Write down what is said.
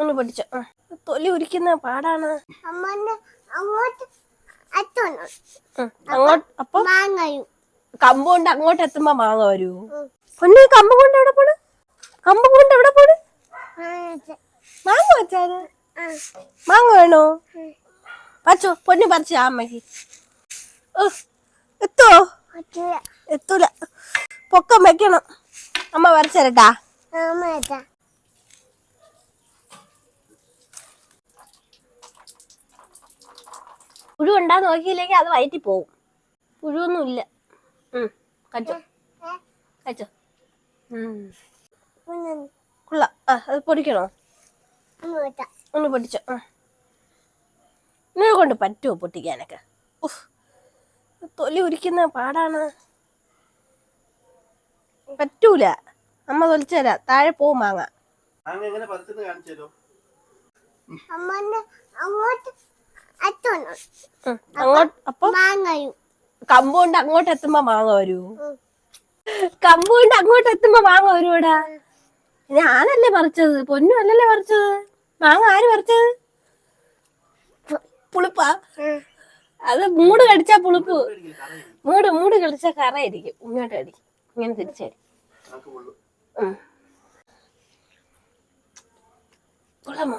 ഒന്ന് പൊട്ടിച്ചോ തൊലി ഉരിക്കുന്ന പാടാണ്. അപ്പൊ കമ്പ് കൊണ്ട് അങ്ങോട്ട് എത്തുമ്പോ മാങ്ങ വരൂ. പൊന്നു കമ്പ് കൊണ്ട് എവിടെ പോണ്? കമ്പ് കൊണ്ട് എവിടെ പോണ്? മാങ്ങ വെച്ചാൽ മാങ്ങ വേണോ? ഉം. പച്ചോ പൊന്നു പറിച്ച അമ്മയ്ക്ക്. എത്തോ? എത്തൂല. പൊക്കം വെക്കണം. അമ്മ വരച്ചരട്ടാ പുഴു ഉണ്ടാ നോക്കിയില്ലെങ്കിൽ അത് വയറ്റി പോവും പുഴുവൊന്നും ഇല്ല. ഉം. കച്ചോ കച്ചോ ഉം. കൊള്ളാം. ആ അത് പൊടിക്കണോ? ഒന്ന് പൊട്ടിച്ചോ ആ. കൊണ്ട് പറ്റുമോ പൊട്ടിക്കാനൊക്കെ? ഉഫ്. തൊലി ഉരിക്കുന്ന പാടാണ്. പറ്റൂല. അമ്മ തൊലിച്ചരാ താഴെ പോവും മാങ്ങ. തരോ. അങ്ങോട്ട് അപ്പൊ മാങ്ങയും. കമ്പ് കൊണ്ട് അങ്ങോട്ട് എത്തുമ്പോ മാങ്ങ വരൂ. കമ്പ് കൊണ്ട് അങ്ങോട്ട് എത്തുമ്പോ മാങ്ങ വരൂടാ ഞാനല്ലേ പറിച്ചത്? പൊന്നു അല്ലല്ലേ പറിച്ചത്? മാങ്ങ ആര് പറിച്ചത്? പുളിപ്പാ. അത് മൂട് കടിച്ച പുളിപ്പ്. മൂട് മൂട് കടിച്ച കറയായിരിക്കും. ഇങ്ങോട്ട് അടി. ഇങ്ങനെ തിരിച്ചടി. കൊള്ളാമോ.